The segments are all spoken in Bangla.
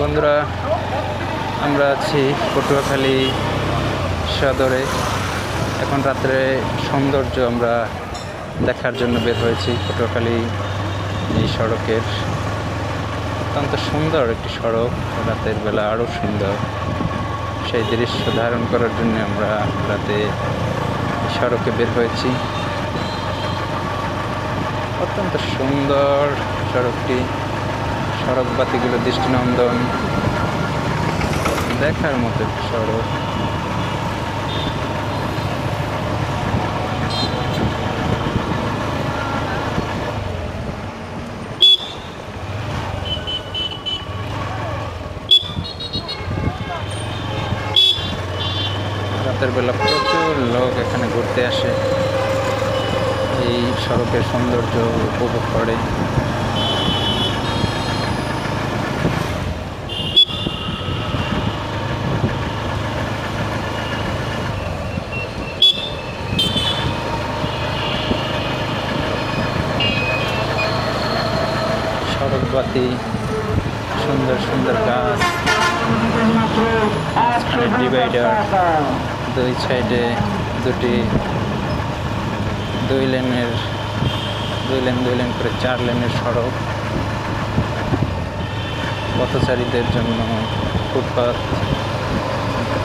বন্ধুরা, আমরা আছি পটুয়াখালী সদরে। এখন রাত্রে সৌন্দর্য আমরা দেখার জন্য বের হয়েছি পটুয়াখালী এই সড়কের। অত্যন্ত সুন্দর একটি সড়ক, রাতের বেলা আরও সুন্দর। সেই দৃশ্য ধারণ করার জন্য আমরা রাতে সড়কে বের হয়েছি। অত্যন্ত সুন্দর সড়কটি। সড়ক বাতিগুলো দৃষ্টিনন্দন। দেখার মতো সড়ক। রাতের বেলা প্রচুর লোক এখানে ঘুরতে আসে। এই সড়কের সৌন্দর্য উপভোগ করে। সড়ক বাতি সুন্দর সুন্দর গাছ ডিভাইডার দুই সাইডে দুটি, দুই লেনের, দুই লেন দুই লেন করে চার লেনের সড়ক। পথচারীদের জন্য ফুটপাথ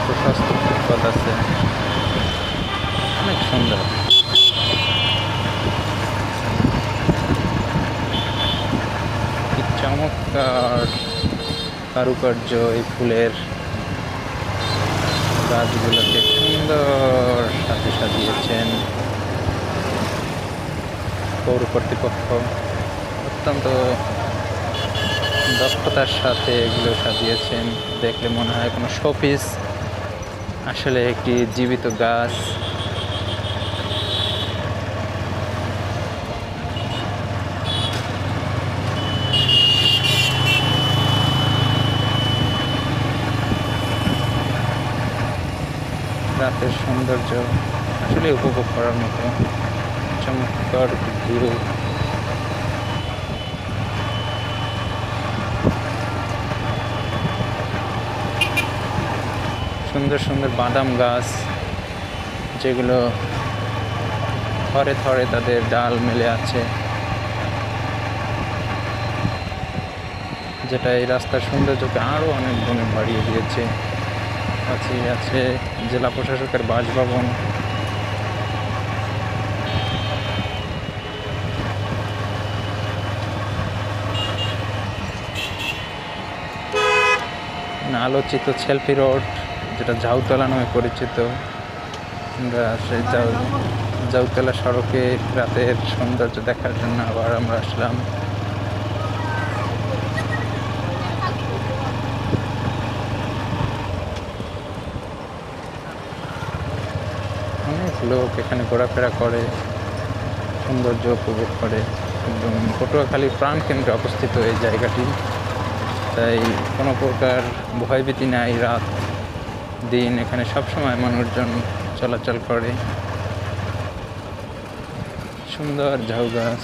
প্রশস্ত ফুটপাথ আছে। অনেক সুন্দর। চমৎকার কারুকার্য, এই ফুলের গাছগুলোকে সুন্দর সাথে সাজিয়েছেন। পৌর কর্তৃপক্ষ অত্যন্ত দক্ষতার সাথে এগুলো সাজিয়েছেন। দেখলে মনে হয় কোনো শোপিস। আসলে একটি জীবিত গাছ। রাতের সৌন্দর্য আসলে উপভোগ করার মতো। চমৎকার ভিউ। সুন্দর সুন্দর বাদাম গাছ, যেগুলো থরে থরে তাদের ডাল মেলে আছে। যেটা এই রাস্তার সৌন্দর্যকে আরও অনেক গুণে বাড়িয়ে দিয়েছে। আছে আছে। জেলা প্রশাসকের বাসভবন। আলোচিত সেলফি রোড, যেটা ঝাউতলা নামে পরিচিত। আমরা সেই জাউ, জাউতলা সড়কে রাতের সৌন্দর্য দেখার জন্য আবার আমরা আসলাম। অনেক লোক এখানে ঘোরাফেরা করে, সৌন্দর্য উপভোগ করে একদম প্রাণ প্রাণকেন্দ্রে অবস্থিত এই জায়গাটি। তাই কোনো প্রকার ভয়ভীতি নাই, রাত, দিন, এখানে সবসময় মানুষজন চলাচল করে। সুন্দর ঝাউ গাছ